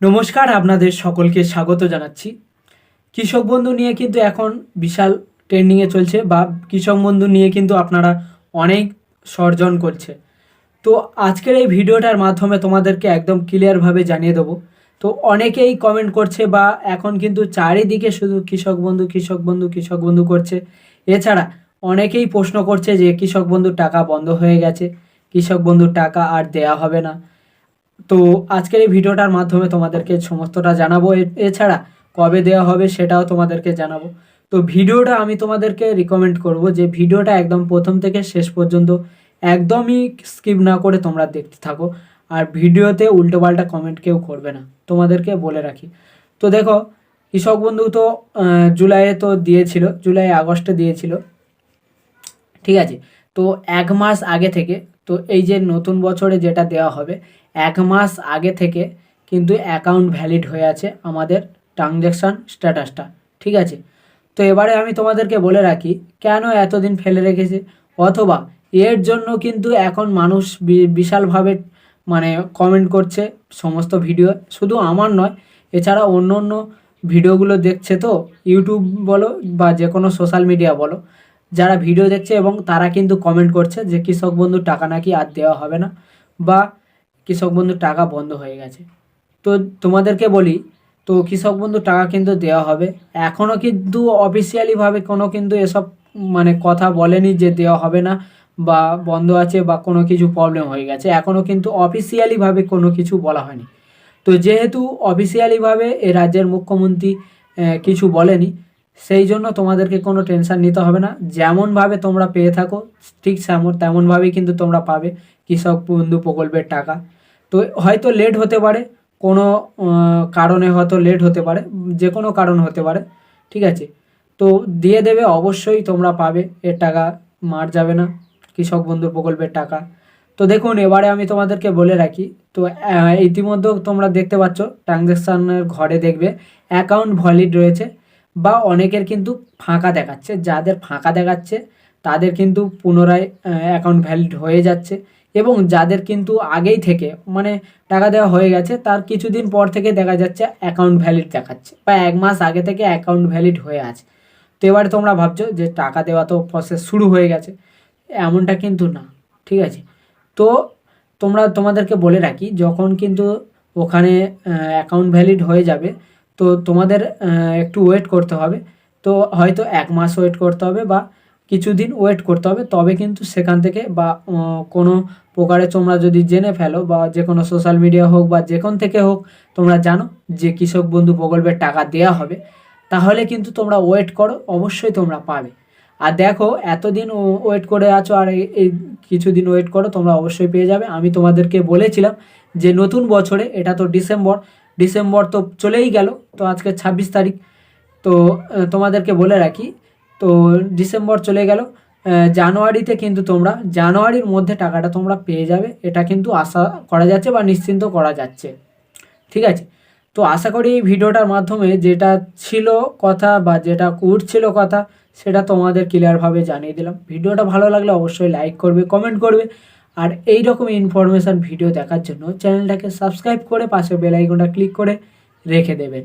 নমস্কার, আপনাদের সকলকে স্বাগত জানাচ্ছি। কৃষক বন্ধু নিয়ে কিন্তু এখন বিশাল ট্রেন্ডিংয়ে চলছে বা কৃষক বন্ধু নিয়ে কিন্তু আপনারা অনেক সর্জন করছে। তো আজকের এই ভিডিওটার মাধ্যমে তোমাদেরকে একদম ক্লিয়ারভাবে জানিয়ে দেবো। তো অনেকেই কমেন্ট করছে বা এখন কিন্তু চারিদিকে শুধু কৃষক বন্ধু কৃষক বন্ধু কৃষক বন্ধু করছে। এছাড়া অনেকেই প্রশ্ন করছে যে কৃষক বন্ধুর টাকা বন্ধ হয়ে গেছে, কৃষক বন্ধুর টাকা আর দেয়া হবে না। তো আজকের এই ভিডিওটার মাধ্যমে তোমাদেরকে সমস্তটা জানাব। এছাড়া কবে দেওয়া হবে সেটাও তোমাদেরকে জানাব। তো ভিডিওটা আমি তোমাদেরকে রিকমেন্ড করব যে ভিডিওটা একদম প্রথম থেকে শেষ পর্যন্ত একদমই স্কিপ না করে তোমরা দেখতে থাকো। আর ভিডিওতে উল্টোপাল্টা কমেন্ট কেউ করবে না। তোমাদেরকে বলে রাখি। তো দেখো, কৃষক বন্ধু তো জুলাইয়ে তো দিয়েছিল, জুলাই আগস্টে দিয়েছিল। ঠিক আছে? তো এক মাস আগে থেকে, তো এই যে নতুন বছরে যেটা দেওয়া হবে, এক মাস আগে থেকে কিন্তু অ্যাকাউন্ট ভ্যালিড হয়ে আছে আমাদের ট্রানজ্যাকশান স্ট্যাটাসটা ঠিক আছে? তো এবারে আমি তোমাদেরকে বলে রাখি, কেন এতদিন ফেলে রেখেছে? অথবা এর জন্য কিন্তু এখন মানুষ বিশালভাবে মানে কমেন্ট করছে সমস্ত ভিডিও শুধু আমার নয়, এছাড়া অন্য অন্য ভিডিওগুলো দেখছে তো ইউটিউব বলো বা যে কোনো সোশ্যাল মিডিয়া বলো যারা ভিডিও দেখছে এবং তারা কিন্তু কমেন্ট করছে যে কৃষক বন্ধুর টাকা নাকি আর দেওয়া হবে না বা কৃষক বন্ধুর টাকা বন্ধ হয়ে গেছে। তো তোমাদেরকে বলি, তো কৃষক বন্ধুর টাকা কিন্তু দেওয়া হবে। এখনও কিন্তু অফিসিয়ালিভাবে কোনো কিন্তু এসব মানে কথা বলেনি যে দেওয়া হবে না বা বন্ধ আছে বা কোনো কিছু প্রবলেম হয়ে গেছে। এখনও কিন্তু অফিসিয়ালিভাবে কোনো কিছু বলা হয়নি। তো যেহেতু অফিসিয়ালিভাবে এ রাজ্যের মুখ্যমন্ত্রী কিছু বলেনি সেই জন্য তোমাদেরকে কোনো টেনশন নিতে হবে না। যেমনভাবে তোমরা পেয়ে থাকো ঠিক তেমন তেমনভাবেই কিন্তু তোমরা পাবে কৃষক বন্ধু প্রকল্পের টাকা। তো হয়তো লেট হতে পারে কোনো কারণে হয়তো লেট হতে পারে যে কোনো কারণ হতে পারে ঠিক আছে? তো দিয়ে দেবে অবশ্যই তোমরা পাবে এর টাকা মার যাবে না কৃষক বন্ধু প্রকল্পের টাকা। তো দেখুন এবারে আমি তোমাদেরকে বলে রাখি তো আহ, ইতিমধ্যে তোমরা দেখতে পাচ্ছ ট্রানজ্যাকশানের ঘরে দেখবে অ্যাকাউন্ট ভ্যালিড রয়েছে। বা অনেকের কিন্তু ফাঁকা দেখাচ্ছে, যাদের ফাঁকা দেখাচ্ছে তাদের কিন্তু পুনরায় অ্যাকাউন্ট ভ্যালিড হয়ে যাচ্ছে এবং যাদের কিন্তু আগেই থেকে মানে টাকা দেওয়া হয়ে গেছে তার কিছুদিন পর থেকে দেখা যাচ্ছে অ্যাকাউন্ট ভ্যালিড দেখাচ্ছে বা এক মাস আগে থেকে অ্যাকাউন্ট ভ্যালিড হয়ে আছে। তো এবারে তোমরা ভাবছ যে টাকা দেওয়া তো প্রসেস শুরু হয়ে গেছে, এমনটা কিন্তু না, ঠিক আছে? তো তোমরা তোমাদেরকে বলে রাখি, যখন কিন্তু ওখানে অ্যাকাউন্ট ভ্যালিড হয়ে যাবে তো তোমাদের একটু ওয়েট করতে হবে। তো হয়তো এক মাস ওয়েট করতে হবে বা কিছুদিন ওয়েট করতে হবে, তবে কিন্তু সেখান থেকে বা কোনো প্রকারে তোমরা যদি জেনে ফেলো বা যে কোনো সোশ্যাল মিডিয়া হোক বা যেখান থেকে হোক, তোমরা জানো যে কৃষক বন্ধু প্রকল্পের টাকা দেওয়া হবে। তাহলে কিন্তু তোমরা ওয়েট করো, অবশ্যই তোমরা পাবে। আর দেখো, এতদিন ওয়েট করে আছো আর এই কিছুদিন ওয়েট করো, তোমরা অবশ্যই পেয়ে যাবে। আমি তোমাদেরকে বলেছিলাম যে নতুন বছরে, এটা তো ডিসেম্বর ডিসেম্বর তো চলেই গেল, তো আজকে ছাব্বিশ তারিখ। তো তোমাদেরকে বলে রাখি, তো ডিসেম্বর চলে গেল জানুয়ারিতে কিন্তু তোমরা, জানুয়ারির মধ্যে টাকাটা তোমরা পেয়ে যাবে, এটা কিন্তু আশা করা যাচ্ছে বা নিশ্চিন্ত করা যাচ্ছে। ঠিক আছে? তো আশা করি এই ভিডিওটার মাধ্যমে যেটা ছিল কথা বা যেটা উঠছিল কথা, সেটা তোমাদের ক্লিয়ারভাবে জানিয়ে দিলাম। ভিডিওটা ভালো লাগলে অবশ্যই লাইক করবে কমেন্ট করবে আর এই রকম ইনফরমেশান ভিডিও দেখার জন্য চ্যানেলটাকে সাবস্ক্রাইব করে পাশে বেল আইকনটা ক্লিক করে রেখে দেবেন।